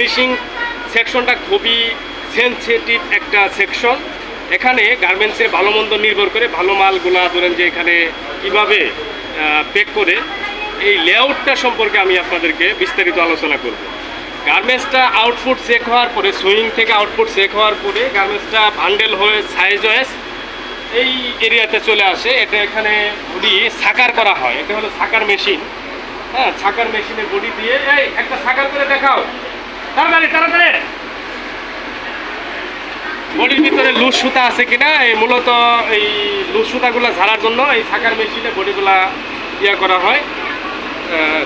Finishing সেকশনটা খুবই sensitive একটা সেকশন এখানে গার্মেন্টসের ভালো মন্দ নির্ভর করে ভালো মালগুলা ধরেন যে এখানে কীভাবে পেক করে, এই লেআউটটা সম্পর্কে আমি আপনাদেরকে বিস্তারিত আলোচনা করব। গার্মেন্টসটা আউটপুট চেক হওয়ার পরে সুইং থেকে আউটপুট চেক হওয়ার পরে গার্মেন্টসটা বান্ডেল হয়ে সাইজ ওয়েস এই এরিয়াতে চলে আসে। এটা এখানে বডি সাকার করা হয়। এটা হলো সাকার মেশিন হ্যাঁ সাকার মেশিনের বডি দিয়ে, এই একটা সাকার করে দেখাও। তাড়াতাড়ি তাড়াতাড়ি। বডির ভিতরে লুজ সুতা আছে কিনা, এই মূলত এই লুজ সুতাগুলো ঝাড়ার জন্য এই সাকার মেশিনে বডিগুলা ইয়া করা হয়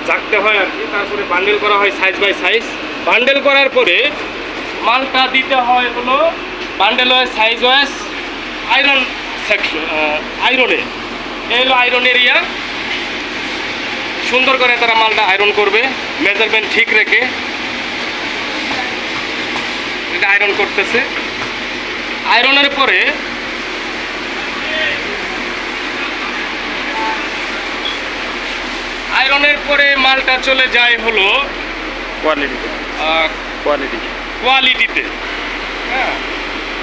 জাগতে হয় আর কি। তারপরে বান্ডেল করা হয় সাইজ বাই সাইজ বান্ডেল করার পরে মালটা দিতে হয় হলো বান্ডেল হয় সাইজ ওয়াইজ আয়রন সেকশন আয়রনে এই হলো আয়রন এরিয়া সুন্দর করে তারা মালটা আয়রন করবে মেজারমেন্ট ঠিক রেখে। এটা আয়রন করতেছে। আয়রনের পরে আয়রনের পরে মালটা চলে যায় হলো কোয়ালিটি কোয়ালিটি কোয়ালিটিতে হ্যাঁ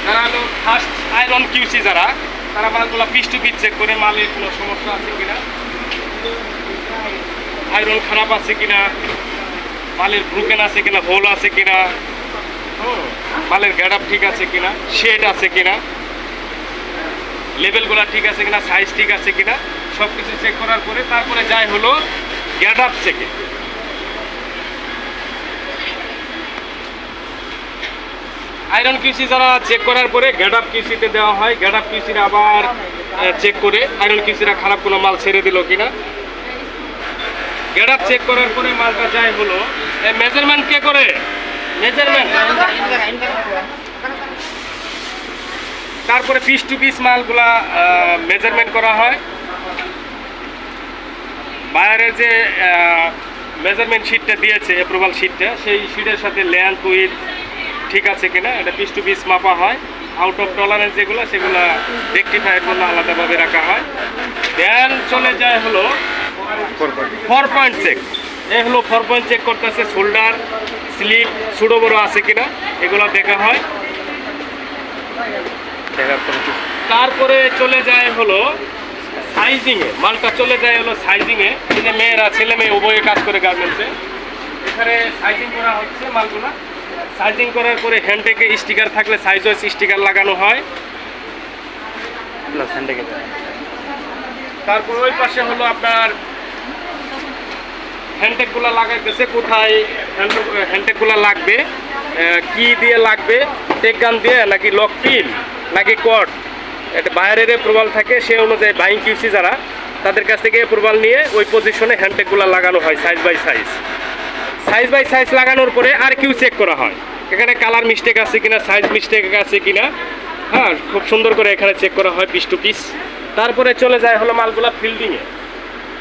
যারা হলো ফার্স্ট আয়রন কিউসি যারা তারা মালগুলো পিস টু পিস চেক করে মালের কোনো সমস্যা আছে কিনা। আয়রন খারাপ আছে কিনা মালের ব্রুকেন আছে কিনা হোল আছে কিনা। হুম, মালের গ্যাডাপ ঠিক আছে কিনা, শেড আছে কিনা লেভেলগুলো ঠিক আছে কিনা সাইজ ঠিক আছে কিনা সব কিছু চেক করার পরে তারপরে যাই হলো গ্যাড আপ চেকে আয়রন কিউসি যারা চেক করার পরে গ্যাড আপ কিউসিতে দেওয়া হয় গ্যাড আপ কিউসিরা আবার চেক করে আয়রন কিউসিরা খারাপ কোনো মাল ছেড়ে দিল কিনা। গ্যাডাপ চেক করার পরে মালটা যায় হলো মেজারমেন্ট কে করে? তারপরে পিস টু পিস মালগুলা মেজারমেন্ট করা হয়। বায়ারের যে মেজারমেন্ট শিটটা দিয়েছে অ্যাপ্রুভাল শিটটা সেই শিটের সাথে ল্যান্ড উইথ ঠিক আছে কিনা এটা পিস টু পিস মাপা হয়। আউট অফ টলারেন্স যেগুলো সেগুলো রেকটিফাইয়ের জন্য আলাদাভাবে রাখা হয়। দেন চলে যায় হলো ফোর পয়েন্ট চেক এই হলো পয়েন্ট চেক করতেছে শোল্ডার স্লিপ ছোটো বড়ো আছে কিনা, এগুলো দেখা হয়। দেখার তারপরে চলে যায় হলো সাইজিংয়ে মালটা চলে যায় হলো সাইজিংয়ে এই মেয়েরা, ছেলে মেয়ে, উভয়ে কাজ করে গার্মেন্টসে এখানে সাইজিং করা হচ্ছে মালগুলা। সাইজিং করার পরে হ্যান্ডটেকে স্টিকার থাকলে সাইজ ওয়াইজ স্টিকার লাগানো হয়। প্লাস হ্যান্ডেকে তারপর ওই পাশে হলো আপনার হ্যান্ডটেকগুলো লাগাইতেছে, কোথায় হ্যান্ডটেকগুলো লাগবে কি দিয়ে লাগবে, টেক গান দিয়ে নাকি লক পিন নাকি কট এটা বাইরের প্রবাল থাকে, সে অনুযায়ী বাইং কিউসি যারা, তাদের কাছ থেকে প্রবাল নিয়ে ওই পজিশনে হ্যান্ডটেকগুলো লাগানো হয় size by size size by size লাগানোর পরে আর কিউ চেক করা হয়। এখানে কালার মিস্টেক আছে কিনা সাইজ মিস্টেক আছে কিনা হ্যাঁ খুব সুন্দর করে এখানে চেক করা হয় পিস টু পিস তারপরে চলে যায় হলো মালগুলা ফিল্ডিংয়ে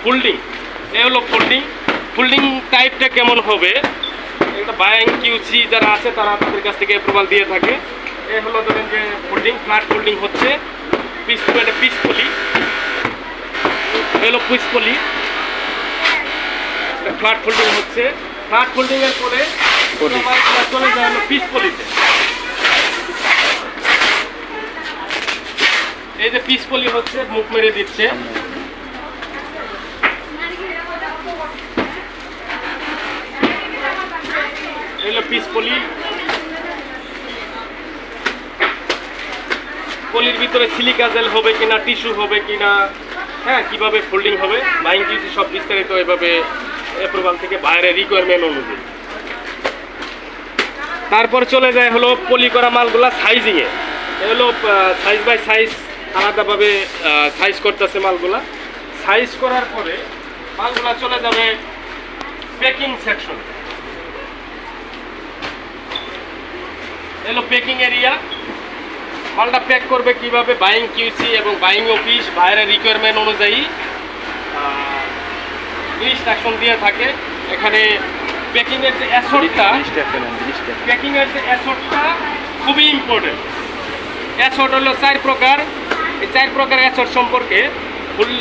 ফোল্ডিং এ হলো ফোল্ডিং ফোল্ডিং টাইপটা কেমন হবে? এটা বায়াং কিউসি যারা আছে তারা তাদের কাছ থেকে অ্যাপ্রুভাল দিয়ে থাকে। এ হলো ধরেন যে ফোল্ডিং ফ্ল্যাট ফোল্ডিং হচ্ছে। পিস এটা পিস পলি হলো পিস পলি ফ্ল্যাট ফোল্ডিং হচ্ছে। ফ্ল্যাট ফোল্ডিং এর পরে চলে যায় হলো পিস পলিতে এই যে পিস পলি হচ্ছে মুখ মেরে দিচ্ছে এগুলো পিস পলি পলির ভিতরে সিলিকা জেল হবে কিনা টিস্যু হবে কিনা হ্যাঁ কীভাবে ফোল্ডিং হবে বাইং কিউসি সব বিস্তারিত এভাবে অ্যাপ্রুভাল থেকে বাইরে রিকোয়ারমেন্ট অনুযায়ী। তারপর চলে যায় হলো পলি করা মালগুলা সাইজিংয়ে এ। হলো সাইজ বাই সাইজ আলাদাভাবে সাইজ করতেছে মালগুলা। সাইজ করার পরে মালগুলা চলে যাবে প্যাকিং সেকশন এলো প্যাকিং এরিয়া মালটা প্যাক করবে কীভাবে? বাইং কিউসি এবং বাইং অফিস বাইরের রিকোয়ারমেন্ট অনুযায়ী ইনস্ট্রাকশন দিয়ে থাকে। এখানে প্যাকিংয়ের যে অ্যাসোরটা জিনিসটা একটা নেন জিনিসটা প্যাকিং এর যে অ্যাসোর্টটা খুবই ইম্পর্টেন্ট অ্যাসোর্ট হলো চার প্রকার। এই চার প্রকার অ্যাসোর্ট সম্পর্কে ফুল